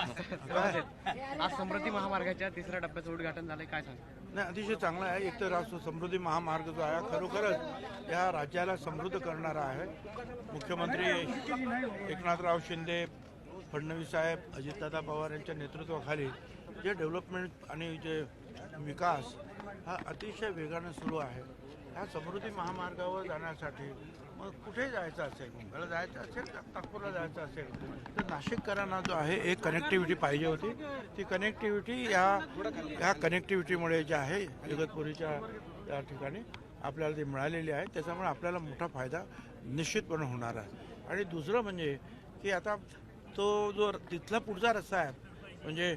आज समृद्धी महामार्गाच्या तिसऱ्या टप्प्याचं उद्घाटन झालंय. काय सांग नाही अतिशय चांगला आहे. एक तर समृद्धी महामार्ग जो आहे खरोखरच या राज्याला समृद्ध करणारा आहे. मुख्यमंत्री एकनाथराव शिंदे फडणवीस साहेब अजितदादा पवार यांच्या नेतृत्वाखाली जे डेव्हलपमेंट आणि जे विकास हा अतिशय वेगानं सुरू आहे. ह्या समृद्धी महामार्गावर जाण्यासाठी मग कुठे जायचं असेल? मुंबईला जायचं असेल तर नागपूरला जायचं असेल? तर नाशिककरांना जो आहे एक कनेक्टिव्हिटी पाहिजे होती. ती कनेक्टिव्हिटी या ह्या कनेक्टिव्हिटीमुळे जे आहे इगतपुरीच्या त्या ठिकाणी आपल्याला ती मिळालेली आहे. त्याच्यामुळे आपल्याला मोठा फायदा निश्चितपणे होणार आहे. आणि दुसरं म्हणजे की आता तो जो तिथला पुढचा रस्ता आहे म्हणजे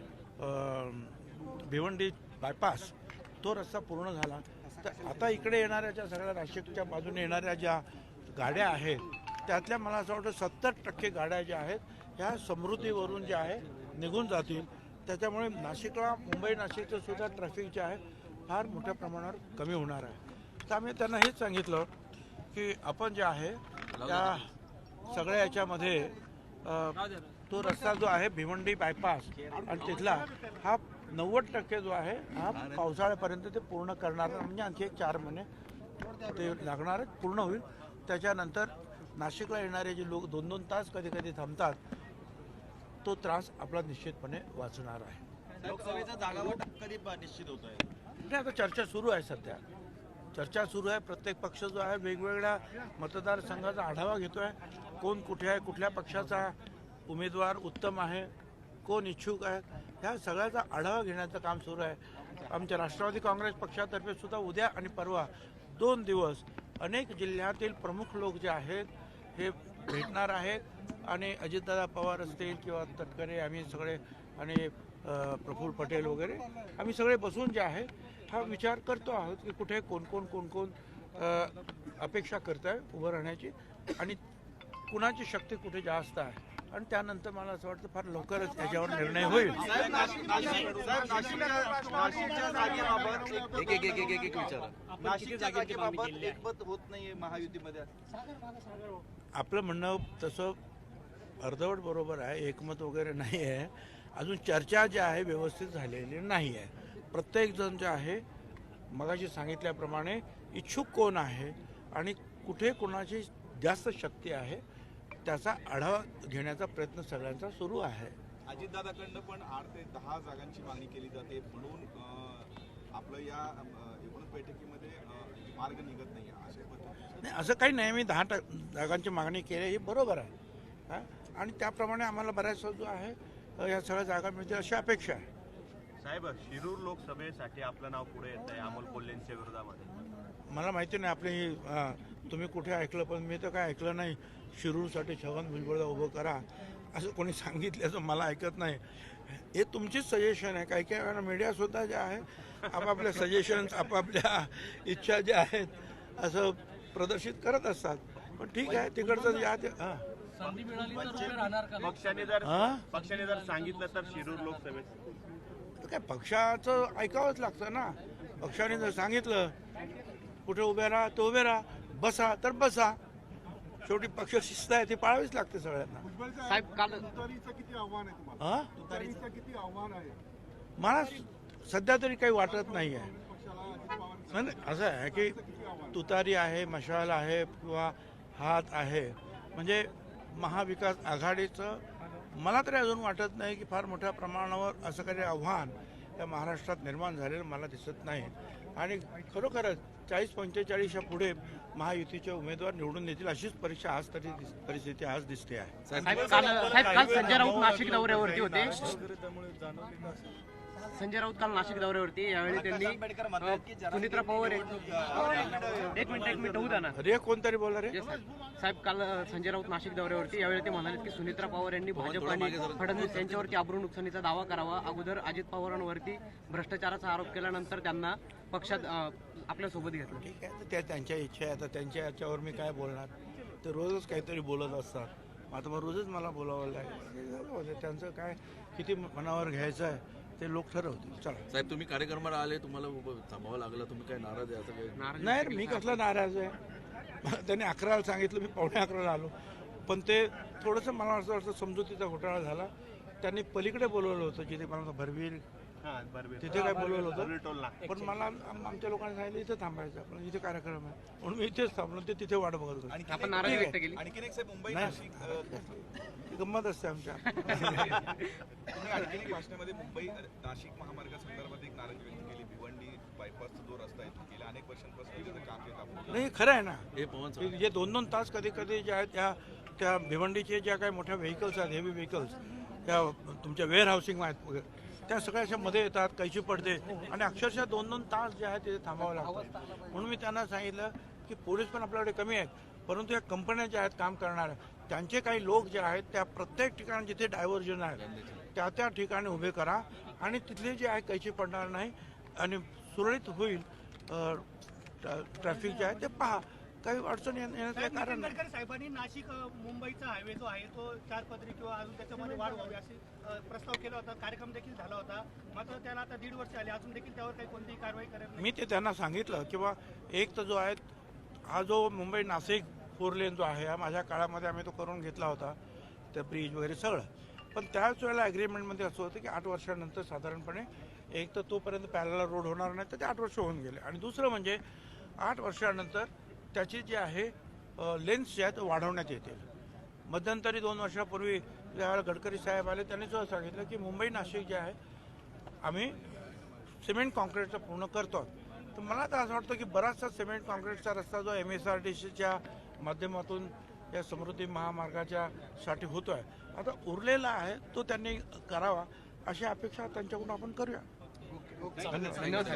भिवंडी बायपास तो रस्ता पूर्ण झाला. तर आता इकडे येणाऱ्या ज्या सगळ्या नाशिकच्या बाजूने येणाऱ्या ज्या गाड्या आहेत त्यातल्या मला असं वाटतं सत्तर टक्के गाड्या ज्या आहेत ह्या समृद्धीवरून ज्या आहे निघून जातील. त्याच्यामुळे नाशिकला मुंबई नाशिकचं सुद्धा ट्रॅफिक जे आहे फार मोठ्या प्रमाणावर कमी होणार आहे. तर आम्ही त्यांना हेच सांगितलं की आपण जे आहे त्या सगळ्या याच्यामध्ये तो रस्ता जो आहे भिवंडी बायपास आणि तिथला हा नव्वद टक्के जो आहे हा पावसाळ्यापर्यंत ते पूर्ण करणार. म्हणजे आणखी एक चार महिने ते लागणार आहेत, पूर्ण होईल. त्याच्यानंतर नाशिकला येणारे जे लोक दोन दोन तास कधी कधी थांबतात तो त्रास आपला निश्चितपणे वाचणार आहे. लोकसभेचा कधी निश्चित होत आहे? नाही आता चर्चा सुरू आहे सध्या. चर्चा सुरू आहे प्रत्येक पक्ष जो आहे वेगवेगळ्या मतदारसंघाचा आढावा घेतोय. कोण कुठे आहे कुठल्या पक्षाचा उमेदवार उत्तम आहे कोण इच्छुक आहे ह्या सगळ्याचा आढावा घेण्याचं काम सुरू आहे. आमच्या राष्ट्रवादी काँग्रेस पक्षातर्फे सुद्धा उद्या आणि परवा दोन दिवस अनेक जिल्ह्यातील प्रमुख लोक जे आहेत हे भेटणार आहेत. आणि अजितदादा पवार असतील किंवा तटकरे आम्ही सगळे आणि प्रफुल्ल पटेल वगैरे आम्ही सगळे बसून जे आहे हा विचार करतो आहोत की कुठे कोण कोण कोण कोण अपेक्षा करत आहे उभं राहण्याची. आणि कुणाची शक्ती कुठे जास्त आहे? आणि त्यानंतर मला असं वाटतं फार लवकरच त्याच्यावर निर्णय होईल. एक- एक एक आपलं म्हणणं तसं अर्धवट बरोबर आहे एकमत वगैरे नाही आहे. अजून चर्चा जी आहे व्यवस्थित झालेली नाही आहे. प्रत्येकजण जे आहे मगाशी सांगितल्याप्रमाणे इच्छुक कोण आहे आणि कुठे कोणाची जास्त शक्ती आहे त्याचा आढावा घेण्याचा प्रयत्न सगळ्यांचा सुरू आहे. अजितदादाकडनं पण आठ ते दहा जागांची मागणी केली जाते. म्हणून आपलं या अं, एकूणच बैठकीमध्ये मार्ग निघत नाही नाही असं काही नाही. मी दहा ट- जागांची मागणी केली ही बरोबर आहे. हा? आणि त्याप्रमाणे आम्हाला बऱ्याचसा जो आहे या सगळ्या जागा मिळतील अशी अपेक्षा आहे. साहेब शिरूर लोकसभेसाठी आपलं नाव पुढे येत आहे अमोल कोल्हेंच्या विरोधामध्ये. मला माहिती नाही. आपली ही, तुम्ही कुठे ऐकलं पण मी तर काय ऐकलं नाही. शिरूरसाठी छगन भुजबळला उभं करा असं कोणी सांगितल्याचं मला ऐकत नाही. हे तुमचीच सजेशन आहे. काही काही वेळा मीडियासुद्धा जे आहे आपापल्या सजेशन्स आपापल्या इच्छा ज्या आहेत असं प्रदर्शित करत असतात. पण ठीक आहे तिकडचं जे आहे ते हां पक्षाने जर हां? पक्षाने जर सांगितलं तर शिरूर लोकसभेत. काय पक्षाचं ऐकावंच लागतं ना. पक्षाने जर सांगितलं कुठे उभे राहा तर उभे राहा बसा तर बसा. शेवटी पक्ष शिस्त आहे ती पाळावीच लागते सगळ्यांना. साहेब काल तुतारीचं किती आव्हान आहे तुम्हाला? हा? तुतारीचं किती आव्हान आहे? मला सध्या तरी काही वाटत नाही आहे नाही, नाही, असं आहे की तुतारी आहे मशाल आहे किंवा हात आहे. म्हणजे महाविकास आघाडीचं मला तरी अजून वाटत नाही की फार मोठ्या प्रमाणावर असं काही आव्हान या महाराष्ट्रात निर्माण झालेलं मला दिसत नाही. आणि खरोखरच चाळीस पंचेचाळीसच्या पुढे महायुतीचे उमेदवार निवडून येतील अशीच परीक्षा आज तरी परिस्थिती आज दिसते आहे. साहेब काल साहेब काल संजय राऊत नाशिक दौऱ्यावरती होते. संजय राऊत काल नाशिक दौऱ्यावरती यावेळी त्यांनी सुनित्रा पवार एक मिनिट एक मिनिट होऊ द्या ना. अरे कोणतरी बोला रे? साहेब काल संजय राऊत नाशिक दौऱ्यावरती यावेळी ते म्हणाले की सुनित्रा पवार यांनी भाजप आणि फडणवीस यांच्यावरती अब्रू नुकसानीचा दावा करावा. अगोदर अजित पवारांवरती भ्रष्टाचाराचा आरोप केल्यानंतर त्यांना पक्षात अ, आपल्यासोबत घेतलं. ठीक आहे तर त्या त्यांच्या इच्छा आहे. आता त्यांच्या याच्यावर मी काय बोलणार? ते रोजच काहीतरी बोलत असतात. आता मग रोजच मला बोलावं लागेल. होतं. त्यांचं काय किती मनावर घ्यायचं आहे? ते लोक ठरवतील. चला. साहेब तुम्ही कार्यक्रमाला आले तुम्हाला उभं थांबावं लागलं तुम्ही काय नाराज आहे असं काही? नाही रे, मी कसला नाराज आहे? त्यांनी अकराला सांगितलं मी पावणे अकराला आलो. पण ते थोडंसं मला असं वाटतं समजुतीचा घोटाळा झाला. त्यांनी पलीकडे बोलवलं होतं जिथे मला भरवीर तिथे काय बोलवलं होतं? पण मला आम- आमच्या लोकांनी सांगितलं इथं थांबायचं आपण इथे कार्यक्रम आहे. म्हणून मी इथेच थांबलो ते तिथे वाट बघत होते. गंमत असते आमच्या. भाषणामध्ये मुंबई नाशिक महामार्गासंदर्भात एक नाराजी व्यक्त केली. भिवंडी बायपासचा जो रस्ता आहे गेल्या अनेक वर्षांपासून काम नाही खरं आहे ना. हे जे दोन दोन तास कधी कधी जे आहेत त्या त्या भिवंडीचे ज्या काही मोठ्या व्हेकल्स आहेत हेवी व्हेकल्स त्या तुमच्या वेअर हाऊसिंग आहेत. वगैरे त्या सगळ्या अशा मध्ये येतात कैची पडते. आणि अक्षरशः दोन दोन तास जे आहेत ते थांबावं लागतात म्हणून मी त्यांना सांगितलं की पोलीस पण आपल्याकडे कमी आहेत परंतु या कंपन्या ज्या आहेत काम करणाऱ्या त्यांचे काही लोक जे आहेत त्या प्रत्येक ठिकाणी जिथे डायव्हर्जन आहे त्या त्या ठिकाणी उभे करा. आणि तिथले जे आहे कैची पडणार नाही आणि सुरळीत होईल ट्रॅफिक जे आहे ते पहा. काही अडचण येण्या- येण्याचं काही कारण नाही. गडकरी साहेबांनी नाशिक अ, मुंबईचा हायवे जो आहे तो चार पदरी किंवा अजून त्याच्यामध्ये वाढ व्हावी असे अ, प्रस्ताव केला होता. कार्यक्रम देखील झाला होता. मात्र त्याला आता दीड वर्ष आले. अजून देखील त्यावर काही कोणतीही कारवाई करत नाही. मी ते त्यांना सांगितलं किंवा एक तर जो आहे हा जो मुंबई नाशिक फोर लेन जो आहे हा माझ्या काळामध्ये आम्ही तो करून घेतला होता ते ब्रिज वगैरे सगळं. पण त्याच वेळेला ॲग्रीमेंटमध्ये असं होतं की आठ वर्षानंतर साधारणपणे एक तर तोपर्यंत पॅरला रोड होणार नाही तर ते आठ वर्ष होऊन गेले. आणि दुसरं म्हणजे आठ वर्षानंतर त्याची जी आहे लेन्स जे आहेत वाढवण्यात येतील मध्यंतरी दोन वर्षापूर्वी ज्यावेळेला गडकरी साहेब आले त्यांनी सुद्धा सांगितलं की मुंबई नाशिक जे आहे आम्ही सिमेंट काँक्रीटचं पूर्ण करतो तर मला तर असं वाटतं की बराचसा सिमेंट कॉन्क्रीटचा रस्ता जो एम एस आर टी सीच्या माध्यमातून या समृद्धी महामार्गाच्या साठी होतो आहे आता उरलेला आहे तो त्यांनी करावा अशी अपेक्षा त्यांच्याकडून आपण करूया. धन्यवाद.